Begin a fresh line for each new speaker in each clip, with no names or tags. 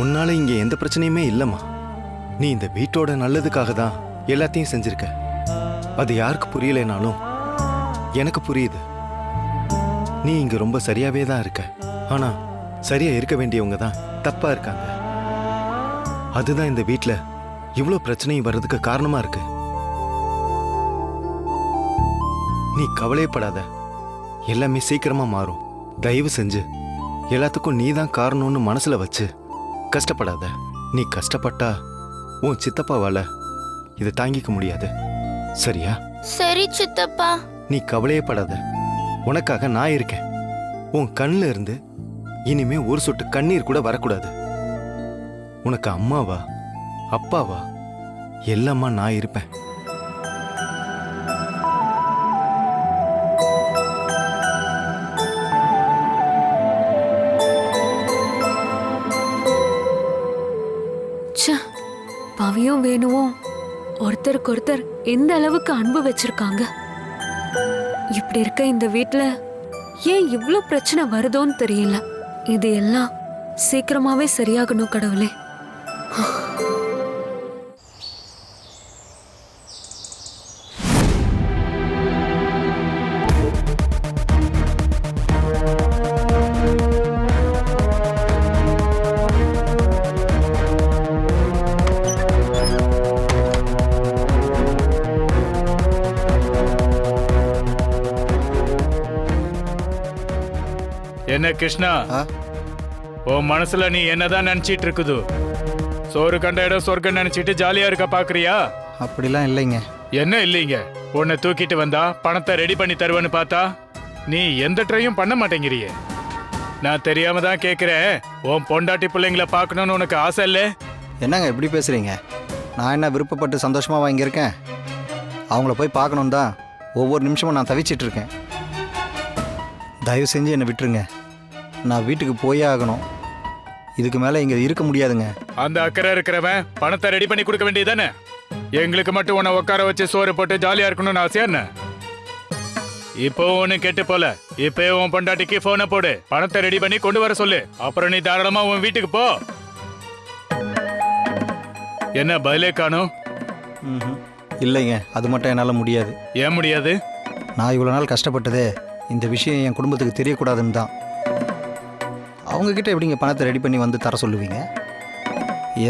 உன்னால இங்க எந்த பிரச்சனையுமே இல்லம்மா. நீ இந்த வீட்டோட நல்லதுக்காக தான் எல்லாத்தையும் செஞ்சிருக்க. அது யாருக்கு புரியலைனாலும் எனக்கு புரியுது. நீ இங்க ரொம்ப சரியாவே தான் இருக்க. ஆனா சரியா இருக்க வேண்டியவங்க தான் தப்பா இருக்காங்க. அதுதான் இந்த வீட்டில் இவ்ளோ பிரச்சனையும் வர்றதுக்கு காரணமா இருக்கு. நீ கவலையப்படாத. எல்லாமே சீக்கிரமா மாறும். தயவு செஞ்சு. எல்லாத்துக்கும் நீ தான் காரணம்னு மனசுல வச்சு. கஷ்டப்படாத. நீ கஷ்டப்பட்டா உன் சித்தப்பாவால இதை தாங்கிக்க முடியாது. சரியா?
சரி சித்தப்பா.
நீ கவலையே படாத உனக்காக நான் இருக்கேன். உன் கண்ணில் இருந்து இனிமே ஒரு சொட்டு கண்ணீர் கூட வரக்கூடாது. உனக்கு அம்மாவா அப்பாவா எல்லாமா நான் இருப்பேன்.
பவியும் வேணுவும் ஒருத்தருக்கு ஒருத்தர் எந்த அளவுக்கு அன்பு வச்சிருக்காங்க? இப்படி இருக்க இந்த வீட்டுல ஏன் இவ்வளோ பிரச்சனை வருதோன்னு தெரியல. இது எல்லாம் சீக்கிரமாவே சரியாகணும் கடவுளே.
என்ன கிருஷ்ணா? உன் மனசுல நீ என்னதான் நினைச்சிட்டு இருக்குது? சோறு கண்ட இடம் சொர்க்கம் நினைச்சிட்டு ஜாலியா இருக்க பாக்குறியா?
அப்படிலாம் இல்லைங்க.
என்ன இல்லைங்க? உன்னை தூக்கிட்டு வந்தா பணத்தை ரெடி பண்ணி தருவேன்னு பார்த்தா நீ எந்த ட்ரையும் பண்ண மாட்டேங்கிறியே. நான் தெரியாம தான் கேக்குறேன். உன் பொண்டாட்டி பிள்ளைங்கள பார்க்கணும்னு உனக்கு ஆசை இல்லை?
என்னங்க இப்படி பேசுகிறீங்க நான் என்ன விருப்பப்பட்டு சந்தோஷமாக வாங்கியிருக்கேன்? அவங்கள போய் பார்க்கணும் தான் ஒவ்வொரு நிமிஷமும் நான் தவிச்சிட்டு இருக்கேன். தயவு செஞ்சு என்னை விட்டுருங்க. நான் வீட்டுக்கு போயே ஆகணும். இதுக்கு மேலே இங்கே இருக்க முடியாதுங்க.
அந்த அக்கறை இருக்கிறவன் பணத்தை ரெடி பண்ணி கொடுக்க வேண்டியதானே எங்களுக்கு மட்டும் உன்னை உட்கார வச்சு சோறு போட்டு ஜாலியா இருக்கணும்னு ஆசையா என்ன? இப்போ ஒண்ணு கெட்டு போல. இப்போ உன் பொண்டாட்டிக்கு போனை போடு. பணத்தை ரெடி பண்ணி கொண்டு வர சொல்லு. அப்புறம் நீ தாராளமா உன் வீட்டுக்கு போ. என்ன பதிலே காணும்?
ம்ஹும். இல்லைங்க. அது மட்டும் என்னால் முடியாது.
ஏன் முடியாது?
நான் இவ்வளோ நாள் கஷ்டப்பட்டதே. இந்த விஷயம் என் குடும்பத்துக்கு தெரியக்கூடாதுன்னு தான். அவங்கக்கிட்ட எப்படிங்க பணத்தை ரெடி பண்ணி வந்து தர சொல்லுவீங்க?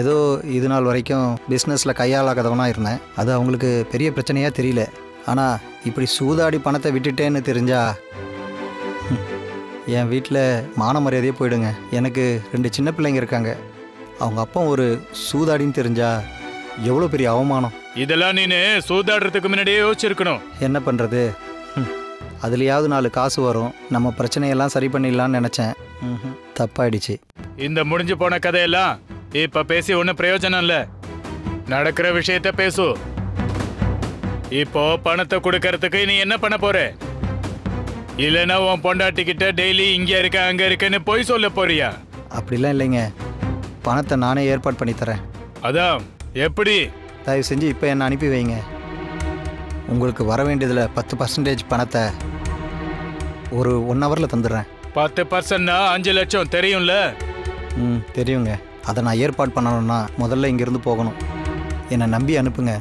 ஏதோ இது நாள் வரைக்கும் பிஸ்னஸில் கையாளாகாதவனா இருந்தேன். அது அவங்களுக்கு பெரிய பிரச்சனையாக தெரியல. ஆனால் இப்படி சூதாடி பணத்தை விட்டுட்டேன்னு தெரிஞ்சா என் வீட்டில் மான மரியாதையே போயிடுங்க. எனக்கு ரெண்டு சின்ன பிள்ளைங்க இருக்காங்க. அவங்க அப்பா ஒரு சூதாடின்னு தெரிஞ்சா எவ்வளோ பெரிய அவமானம்.
இதெல்லாம் நீனு சூதாடுறதுக்கு முன்னாடியே யோசிச்சிருக்கணும்.
என்ன பண்ணுறது அதுலேயாவது நாலு காசு வரும். நம்ம பிரச்சனையெல்லாம் சரி பண்ணிடலான்னு நினச்சேன். தப்பாயிடுச்சு.
இந்த முடிஞ்சு போன கதையெல்லாம் இப்ப பேசி ஒன்னும் பிரயோஜனம் இல்ல. நடக்கிற விஷயத்த பேசு. இப்போ பணத்தை கொடுக்கறதுக்கு நீ என்ன பண்ண போற? இல்லைன்னா உன் பொண்டாட்டி கிட்ட டெய்லி இங்க இருக்க அங்க இருக்கன்னு போய் சொல்ல போறியா?
அப்படிலாம் இல்லைங்க. பணத்தை நானே ஏற்பாடு பண்ணி தரேன்.
அதான் எப்படி?
தயவு செஞ்சு இப்போ என்னை அனுப்பி வைங்க. உங்களுக்கு வர வேண்டியதில் பத்து பர்சன்டேஜ் பணத்தை ஒரு ஒன் ஹவரில் தந்துடுறேன்.
பத்து பர்சன்ட்னா அஞ்சு லட்சம் தெரியும்ல?
ம் தெரியுங்க. அதை நான் ஏற்பாடு பண்ணணும்னா முதல்ல இங்கேருந்து போகணும். என்னை நம்பி அனுப்புங்க.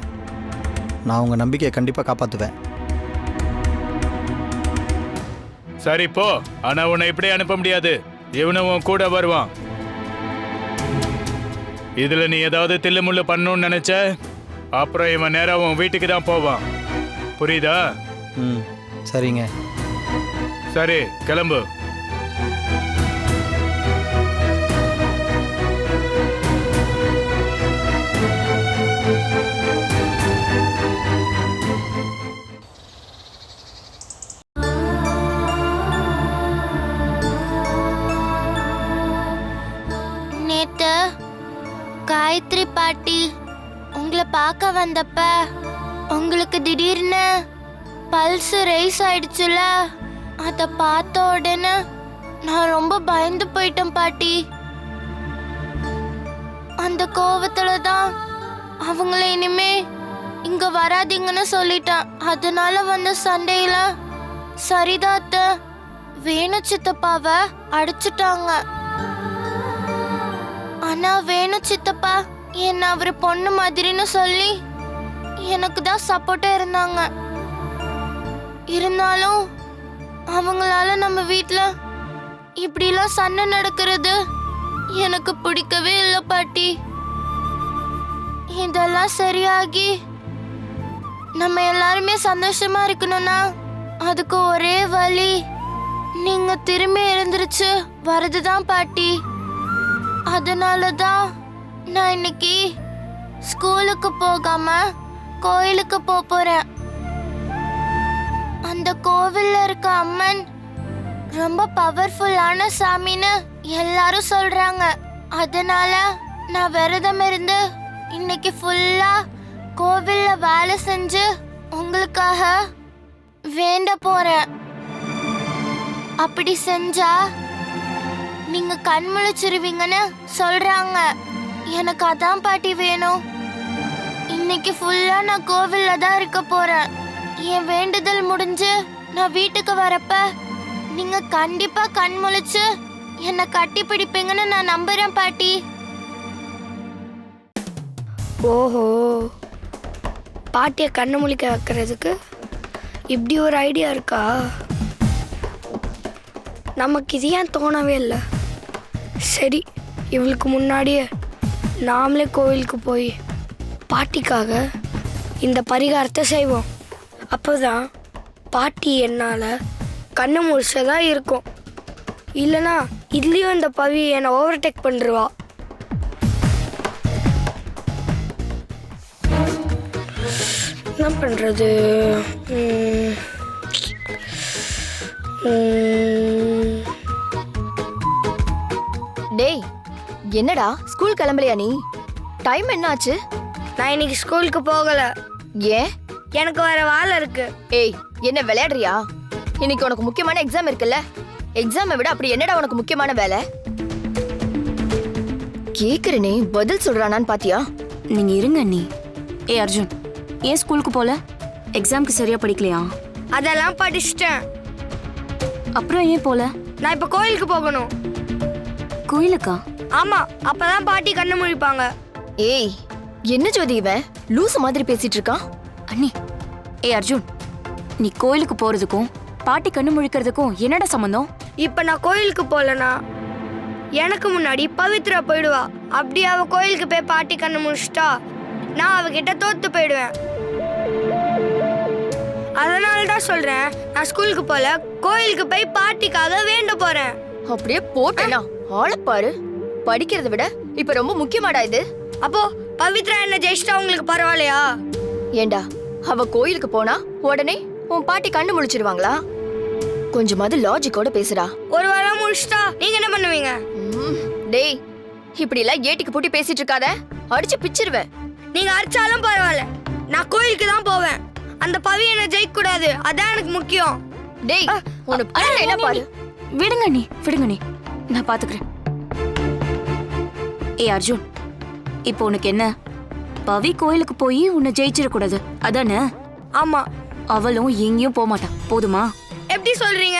நான் உங்கள் நம்பிக்கையை கண்டிப்பாக காப்பாற்றுவேன்
சரி போ. ஆனா உன்னை இப்படி அனுப்ப முடியாது. இவனும் உன் கூட வருவான். இதுல நீ ஏதாவது தில்லு முள்ளு பண்ணணும்னு நினைச்ச? அப்புறம் இவன் நேரா உன் வீட்டுக்கு தான் போவான். புரியுதா?
ம் சரிங்க.
சரி கிளம்பு.
பார்க்க வந்தப்ப உங்களுக்கு திடீர்னு பல்ஸ் ரைஸ் ஆயிடுச்சுல? அதை பார்த்த உடனே நான் ரொம்ப பயந்து போயிட்டேன் பாட்டி. அந்த கோவத்துல தான் அவங்கள இனிமே இங்க வராதீங்கன்னு சொல்லிட்டேன். அதனால வந்த சண்டையில சரிதாத்த வேணு சித்தப்பாவை அடிச்சிட்டாங்க. ஆனா வேணு சித்தப்பா என்ன அவர் பொண்ணு மாதிரின்னு சொல்லி எனக்கு தான் சப்போர்ட்டா இருந்தாங்க. இருந்தாலும் அவங்களால நம்ம வீட்டில் இப்படிலாம் சண்டை நடக்கிறது எனக்கு பிடிக்கவே இல்லை பாட்டி. இதெல்லாம் சரியாகி நம்ம எல்லாருமே சந்தோஷமா இருக்கணும்னா அதுக்கு ஒரே வழி நீங்க திரும்பி எழுந்திருச்சு வரதுதான் பாட்டி. அதனாலதான் நான் இன்னைக்கு ஸ்கூலுக்கு போகாம கோயிலுக்கு போக போறேன். அந்த கோவில்ல இருக்க அம்மன் ரொம்ப பவர்ஃபுல்லான சாமின்னு எல்லாரும் சொல்றாங்க. அதனால நான் விரதம் இருந்து இன்னைக்கு ஃபுல்லா கோவில்ல வேலை செஞ்சு உங்களுக்காக வேண்ட போறேன். அப்படி செஞ்சா நீங்க கண் முழிச்சிருவீங்கன்னு சொல்றாங்க. எனக்கு அதான் பாட்டி வேணும். இன்னைக்கு ஃபுல்லா நான் கோவில்ல தான் இருக்க போறேன். என் வேண்டுதல் முடிஞ்சு நான் வீட்டுக்கு வரப்ப நீங்க கண்டிப்பா கண் முழிச்சு என்னை கட்டி பிடிப்பீங்கன்னு நான் நம்புறேன் பாட்டி.
ஓஹோ. பாட்டியை கண்ணு முழிக்க வைக்கிறதுக்கு இப்படி ஒரு ஐடியா இருக்கா? நமக்கு இது ஏன் தோணவே இல்லை? சரி இவளுக்கு முன்னாடியே நாமளே கோவிலுக்கு போய் பாட்டிக்காக இந்த பரிகாரத்தை செய்வோம். அப்போதான் பாட்டி என்னால் கண்ணை முடிச்சதாக இருக்கும். இல்லைனா இதுலேயும் இந்த பவி என்னை ஓவர்டேக் பண்ணிருவா. என்ன பண்ணுறது
டேய் என்னடா? ஸ்கூல் கிளம்பலையா நீ? டைம் என்னாச்சு?
நான் இன்னைக்கு ஸ்கூலுக்கு போகலை.
ஏன்?
எனக்கு வேற வேலை இருக்கு.
ஏய் என்ன விளையாடுறியா? இன்னைக்கு உனக்கு முக்கியமான எக்ஸாம் இருக்குல்ல? எக்ஸாமை விட அப்படி என்னடா உனக்கு முக்கியமான வேலை? கேக்குறனே பதில் சொல்றானான்னு பாத்தியா?
நீங்க இருங்க அண்ணி. ஏ அர்ஜுன் ஏன் ஸ்கூலுக்கு போல? எக்ஸாம்க்கு சரியா படிக்கலையா?
அதெல்லாம் படிச்சிட்டேன்.
அப்புறம் ஏன் போல?
நான் இப்போ கோயிலுக்கு போகணும்.
கோயிலுக்கா?
ஆமா அப்பதான் பாட்டி கண்ணு முழிப்பாங்க.
ஏய் என்ன ஜோதி இவன் லூசு மாதிரி பேசிட்டு இருக்கான்
அண்ணி ஏ அர்ஜுன் நீ கோயிலுக்கு போறதுக்கும் பாட்டி கண்ணு முழிக்கிறதுக்கும் என்னடா சம்பந்தம்?
இப்போ நான் கோயிலுக்கு போகலனா எனக்கு முன்னாடி பவித்ரா போயிடுவா. அப்படி அவ கோயிலுக்கு போய் பாட்டி கண்ணு முழிச்சிட்டா நான் அவகிட்ட தோத்து போயிடுவேன். அதனால தான் சொல்றேன் நான் ஸ்கூலுக்கு போல கோயிலுக்கு போய் பாட்டிக்காக வேண்ட போறேன்.
அப்படியே போட்டேனா? ஆளப்பாரு படிக்கிறத விட இப்ப ரொம்ப முக்கியமாடா இது.
அப்போ பவித்ரா என்ன ஜெயிச்சிட்டா உங்களுக்கு பரவாயில்லையா?
ஏண்டா அவ கோயிலுக்கு போனா உடனே உன் பாட்டி கண்ணு முழிச்சிருவாங்களா? கொஞ்சமாவது லாஜிக்கோட பேசுடா.
ஒரு வாரம் முடிச்சிட்டா நீங்க என்ன பண்ணுவீங்க?
டேய் இப்படி எல்லாம் ஏட்டிக்கு பூட்டி பேசிட்டு இருக்காத. அடிச்சு பிச்சிருவேன்.
நீங்க அடிச்சாலும் பரவாயில்ல. நான் கோயிலுக்கு தான் போவேன். அந்த பவி என்ன ஜெயிக்க கூடாது அதான் எனக்கு முக்கியம்.
டேய் உன பண்ண என்ன பாரு.
விடுங்க நீ விடுங்க நீ நான் பாத்துக்கிறேன். ஏ அர்ஜுன் இப்போ உனக்கு என்ன? பவி கோயிலுக்கு போய் உன்னை ஜெயிச்சிடக்கூடாது. அதானே?
ஆமா.
அவளும் எங்கேயும் போக மாட்டான் போதுமா?
எப்படி சொல்றீங்க?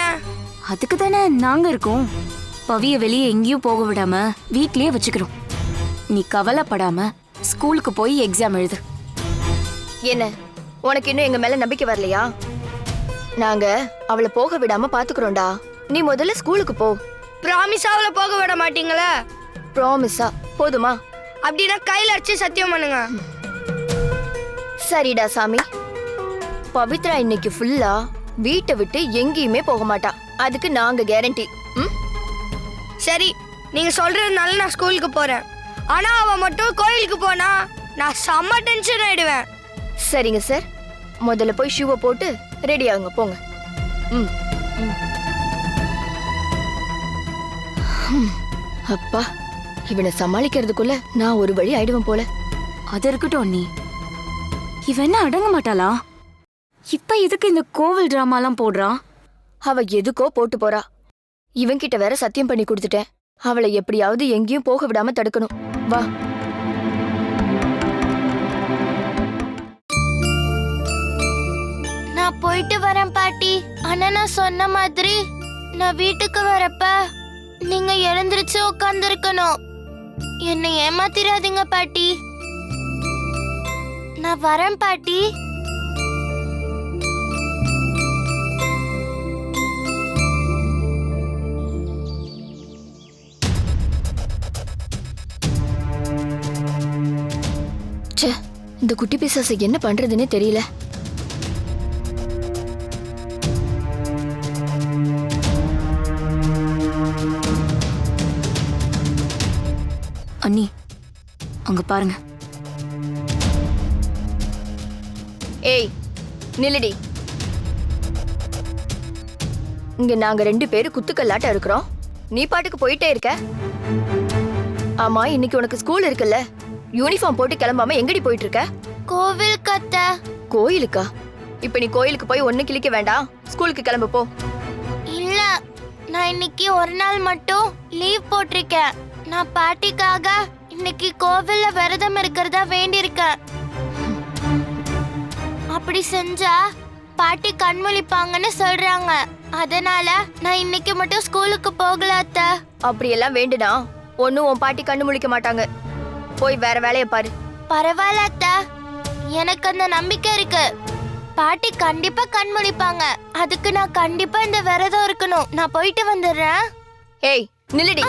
அதுக்கு தானே நாங்க இருக்கோம். பவிய வெளியே எங்கேயும் போக விடாம வீட்லயே வச்சுக்கிறோம். நீ கவலைப்படாம ஸ்கூலுக்கு போய் எக்ஸாம் எழுது.
என்ன? உனக்கு இன்னும் எங்க மேல நம்பிக்கை வரலையா? நாங்க அவளை போக விடாம பாத்துக்கிறோம்டா. நீ முதல்ல ஸ்கூலுக்கு போ.
ப்ராமிஸ் அவளை போக விட மாட்டீங்களா?
ப்ராமிஸா போதுமா?
அப்படின்னா கையில அடிச்சு சத்தியம் பண்ணுங்க.
சரிடா சாமி. பவித்ரா இன்னைக்கு ஃபுல்லா வீட்டை விட்டு எங்கேயுமே போக மாட்டா. அதுக்கு நாங்க கேரண்டி ம்?
சரி நீங்க சொல்றதுனால நான் ஸ்கூலுக்கு போறேன். ஆனா அவ மட்டும் கோயிலுக்கு போனா நான் செம்ம டென்ஷன் ஆயிடுவேன்.
சரிங்க சார் முதல்ல போய் ஷூவை போட்டு ரெடி ஆகுங்க போங்க. ம். ம். அப்பா. இவனை சமாளிக்கிறதுக்குள்ள நான் ஒரு வழி ஆயிடுவேன் போல.
அது இருக்கட்டும் அண்ணி. இவ என்ன அடங்க மாட்டாளா?
இப்ப எதுக்கு இந்த கோவில் டிராமாலாம் போடுறான்
அவ எதுக்கோ போட்டு போறா. இவன்கிட்ட வேற சத்தியம் பண்ணி கொடுத்துட்டேன். அவளை எப்படியாவது எங்கேயும் போக விடாம தடுக்கணும். வா.
நான் போயிட்டு வரேன் பாட்டி. ஆனா நான் சொன்ன மாதிரி நான் வீட்டுக்கு வரப்ப நீங்க எழுந்திருச்சு உட்காந்துருக்கணும் என்னை ஏமாத்திராதீங்க பாட்டி. நான் வரேன் பாட்டி.
ச்சே இந்த குட்டி பிசாசு என்ன பண்றதுன்னே தெரியல.
அங்க பாருங்க.
ஏய் நில்லுடி. இங்க நாங்க ரெண்டு பேரும் குத்துக்கல்லாட்ட இருக்கிறோம். நீ பாட்டுக்கு போயிட்டே இருக்க. ஆமா இன்னைக்கு உனக்கு ஸ்கூல் இருக்குல்ல. யூனிஃபார்ம் போட்டு கிளம்பாம எங்கடி போயிட்டு இருக்க
கோவில் கத்த
கோயிலுக்கா? இப்ப நீ கோயிலுக்கு போய் ஒண்ணு கிழிக்க வேண்டாம். ஸ்கூலுக்கு கிளம்பு போ.
இல்ல நான் இன்னைக்கு ஒரு நாள் மட்டும் லீவ் போட்டிருக்கேன். நான் பாட்டிக்காக இன்னைக்கு கோவில்ல விரதம் இருக்கிறதா வேண்டியிருக்கேன் அப்படி செஞ்சா பாட்டி கண்மொழிப்பாங்கன்னு சொல்றாங்க. அதனால நான் இன்னைக்கு மட்டும் ஸ்கூலுக்கு போகல அத்தை.
அப்படியெல்லாம் வேண்டுனா ஒன்னும் உன் பாட்டி கண்ணு முழிக்க மாட்டாங்க. போய் வேற வேலையை பாரு.
பரவாயில்ல அத்தை. எனக்கு அந்த நம்பிக்கை இருக்கு. பாட்டி கண்டிப்பா கண்மொழிப்பாங்க. அதுக்கு நான் கண்டிப்பா இந்த விரதம் இருக்கணும். நான் போயிட்டு வந்துடுறேன்.
ஏய் நில்லுடி.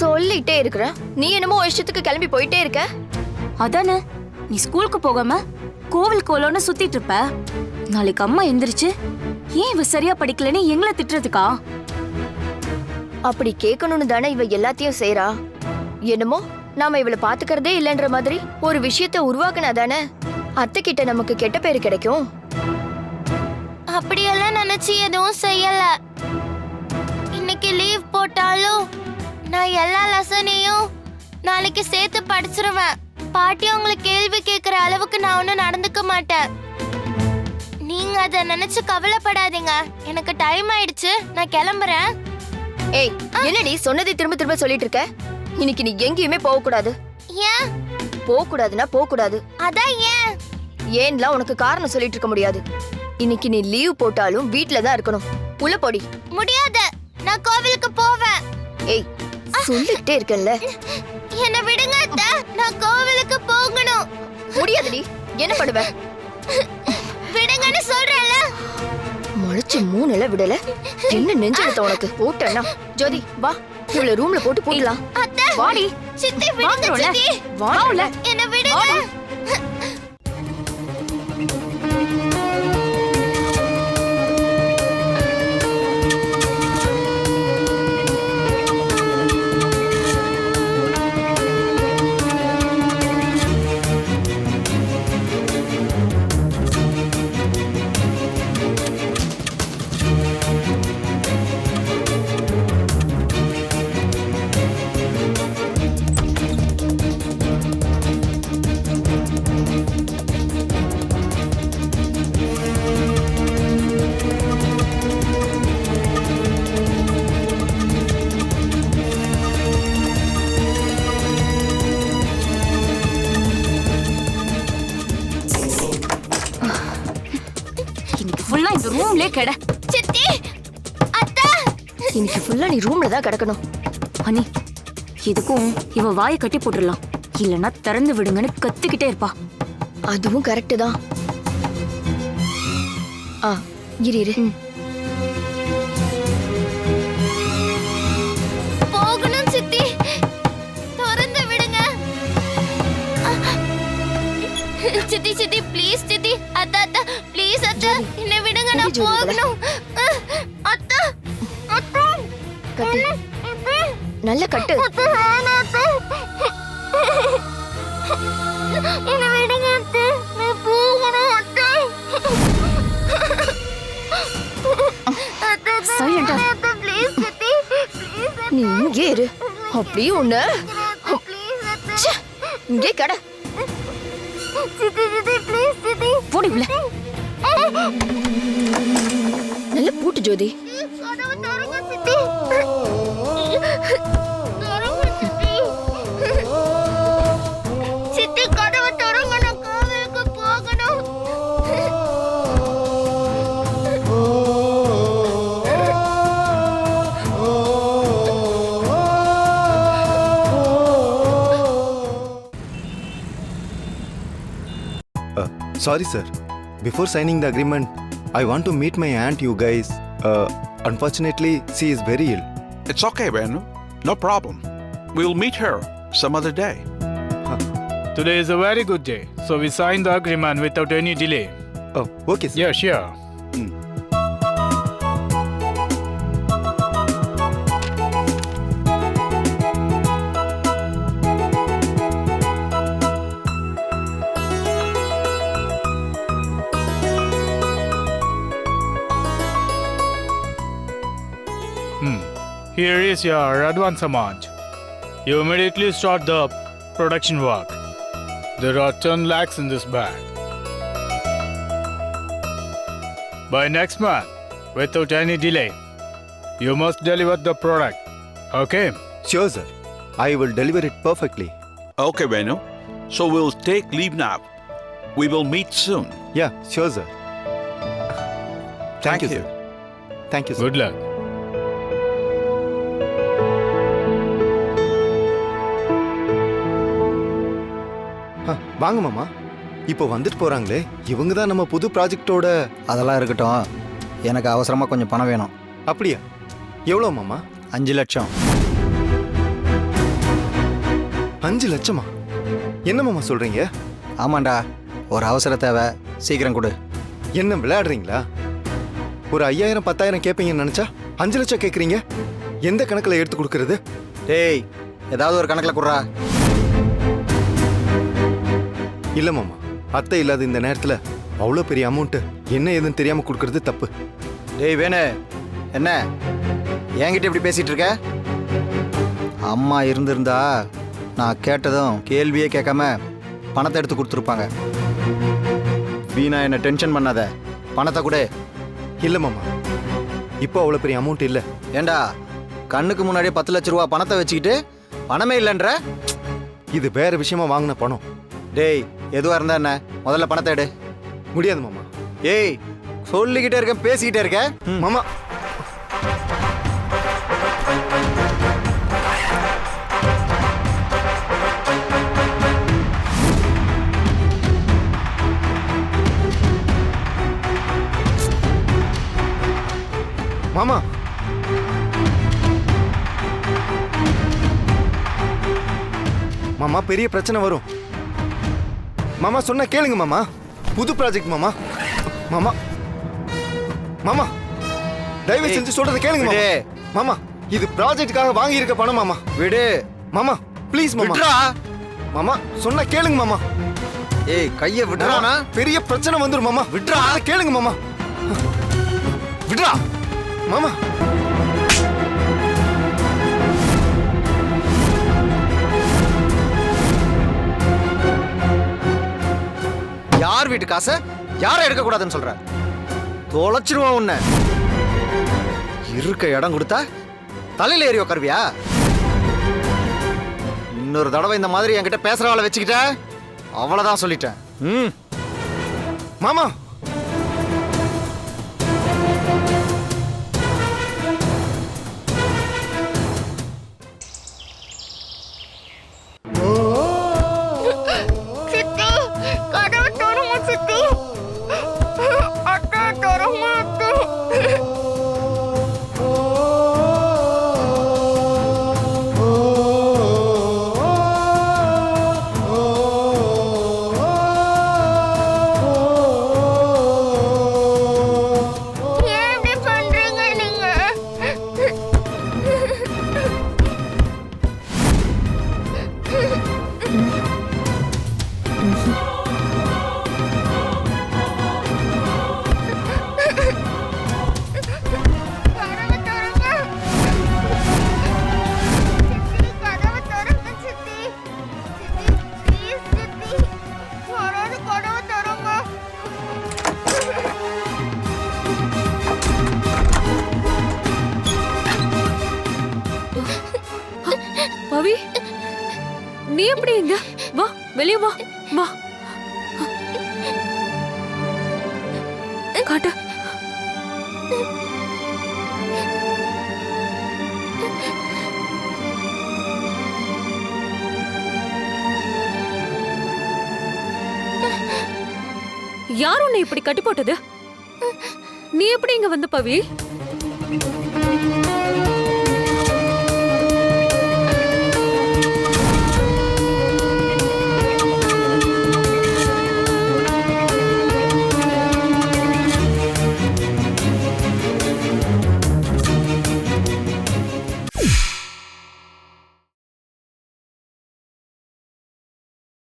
சொல்லிட்டே இருக்கிற. நீ என்னமோ இஷ்டத்துக்கு கிளம்பி போயிட்டே இருக்க?
அதானே? நீ ஸ்கூலுக்கு போகாம கோவில் கோலம்னு சுத்திட்டு இருப்ப. நாளைக்கு அம்மா எந்திரிச்சு ஏன் இவ சரியா படிக்கலன்னு எங்களை திட்டுறதுக்கா?
அப்படி கேட்கணும்னு தானே இவ எல்லாத்தையும் செய்றா. என்னமோ நாம இவளை பாத்துக்கிறதே இல்லைன்ற மாதிரி ஒரு விஷயத்த உருவாக்குனா தானே? அத்தை கிட்ட நமக்கு கெட்ட பேரு கிடைக்கும்.
அப்படியெல்லாம் நினைச்சு எதுவும் செய்யல எல்லா லெசனையும் நாளைக்கு சேர்த்து படிச்சிருவேன். பாட்டி உங்களை கேள்வி கேட்குற அளவுக்கு நான் ஒன்றும் நடந்துக்க மாட்டேன். நீங்க அதை நினைச்சு கவலைப்படாதீங்க. எனக்கு டைம் ஆயிடுச்சு. நான் கிளம்புறேன்.
ஏய் என்னடி சொன்னதை திரும்ப திரும்ப சொல்லிட்டு இருக்க? இன்னைக்கு நீ எங்கேயுமே போக கூடாது
ஏன்?
போக கூடாதுன்னா போக கூடாது
அதான் ஏன்?
ஏன்லாம் உனக்கு காரணம் சொல்லிட்டு இருக்க முடியாது. இன்னைக்கு நீ லீவ் போட்டாலும் வீட்ல தான் இருக்கணும். உள்ள போடி.
முடியாது. நான் கோவிலுக்கு போவேன்.
ஏய் சொல்லிட்டே இருக்கேன்ல.
என்னை விடுங்க அத்தை. நான் கோவிலுக்கு போகணும்.
முடியாதுடி. என்ன பண்ணுவ?
விடுங்கன்னு சொல்றேன்ல.
முளைச்சு மூணுல விடல. என்ன நெஞ்செடுத்த உனக்கு? போட்டேன்னா. ஜோதி வா. இவள ரூம்ல போட்டு போடலாம்
அத்தை
வாடி.
சித்தி விடுங்க. சித்தி.
வாடல
என்ன விடுங்க.
நீ ரூம்ல தான் கிடக்கணும்.
அண்ணி எதுக்கும் இவ வாயை கட்டி போட்டுடலாம். இல்லைன்னா திறந்து விடுங்கன்னு கத்திக்கிட்டே இருப்பா.
அதுவும் கரெக்ட் தான். ஆ இரு இரு.
போகணும் சித்தி. திறந்து விடுங்க. சித்தி சித்தி ப்ளீஸ் சித்தி. அத்தா அத்தா ப்ளீஸ் அத்தா. என்ன விடுங்க நான். போகணும். சித்தி ப்ளீஸ்
நீ இங்கே இரு. அப்படியே ஒண்ணு இங்கே கட.
போடி உள்ள.
நல்ல பூட்டு ஜோதி.
Sorry,
sir. Before signing the agreement, I want to meet my aunt, you guys. Uh, unfortunately, she is very ill.
It's okay, Venu. No problem. We'll meet her some other day.
Today is a very good day, so we signed the agreement without any delay.
Oh, okay, sir.
Yeah, sure. Here is your advance amount. You immediately start the production work. There are 10 lakhs in this bag. By next month, without any delay, you must deliver the product. Okay?
Sure, sir. I will deliver it perfectly.
Okay, Venu. So we'll take leave now. We will meet soon.
Yeah, sure, sir. Thank,
you,
sir. Thank you, sir.
Good luck.
வாங்க மாமா. இப்போ வந்துட்டு போறாங்களே. இவங்க தான் நம்ம புது ப்ராஜெக்டோட
அதெல்லாம் இருக்கட்டும். எனக்கு அவசரமாக கொஞ்சம் பணம் வேணும்.
அப்படியா? எவ்வளோ மாமா?
அஞ்சு லட்சம்.
அஞ்சு லட்சமா? என்ன மாமா சொல்றீங்க?
ஆமாண்டா. ஒரு அவசர தேவை. சீக்கிரம் கொடு.
என்ன விளையாடுறீங்களா? ஒரு ஐயாயிரம் பத்தாயிரம் கேட்பீங்கன்னு நினைச்சா அஞ்சு லட்சம் கேட்குறீங்க எந்த கணக்கில் எடுத்து கொடுக்கறது?
டேய் ஏதாவது ஒரு கணக்கில் குடுறா.
இல்ல மாமா அத்தை இல்லாத இந்த நேரத்தில் அவ்வளோ பெரிய அமௌண்ட்டு என்ன ஏதுன்னு தெரியாம கொடுக்கறது தப்பு.
டேய் வேணு. என்ன? என்கிட்ட இப்படி பேசிட்டு இருக்க? அம்மா இருந்திருந்தா நான் கேட்டதும் கேள்வியே கேட்காம பணத்தை எடுத்து கொடுத்துருப்பாங்க. வீணா என்ன டென்ஷன் பண்ணாத. பணத்தை கொடு.
இல்ல மாமா இப்போ அவ்வளோ பெரிய அமௌண்ட் இல்லை.
ஏண்டா கண்ணுக்கு முன்னாடியே பத்து லட்ச ரூபா பணத்தை வச்சுக்கிட்டு பணமே இல்லைன்ற?
இது வேற விஷயமா வாங்கின பணம்.
டேய் எதுவாக இருந்தா என்ன? முதல்ல பணத்தை எடு.
முடியாது மாமா.
ஏய் சொல்லிக்கிட்டே இருக்கேன் பேசிக்கிட்டே இருக்க.
மாமா. மாமா. மாமா பெரிய பிரச்சனை வரும். மாமா சொன்ன கேளுங்க மாமா. புது ப்ராஜெக்ட் மாமா. மாமா. மாமா. தயவு செஞ்சு சொல்றத கேளுங்க மாமா. மாமா இது ப்ராஜெக்ட்டுக்காக வாங்கி இருக்க பணம் மாமா.
விடு.
மாமா ப்ளீஸ் மாமா. மாமா சொன்னா கேளுங்க மாமா.
ஏய் கையை விட்றானா
பெரிய பிரச்சனை வந்துரும் மாமா. விட்றா. கேளுங்க மாமா. விட்றா. மாமா.
யார் வீட்டு காசை யாரை எடுக்கக்கூடாதுன்னு சொல்ற? தொலைச்சிருவோம் உன்னை. இருக்க இடம் கொடுத்தா தலையில ஏறி உட்காருவியா இன்னொரு தடவை இந்த மாதிரி என்கிட்ட பேசுறவாளை வச்சுக்கிட்ட? அவ்வளவுதான் சொல்லிட்டேன். ம்.
மாமா.
யார் உன்னை இப்படி கட்டி போட்டது நீ எப்படி இங்க வந்த பவி?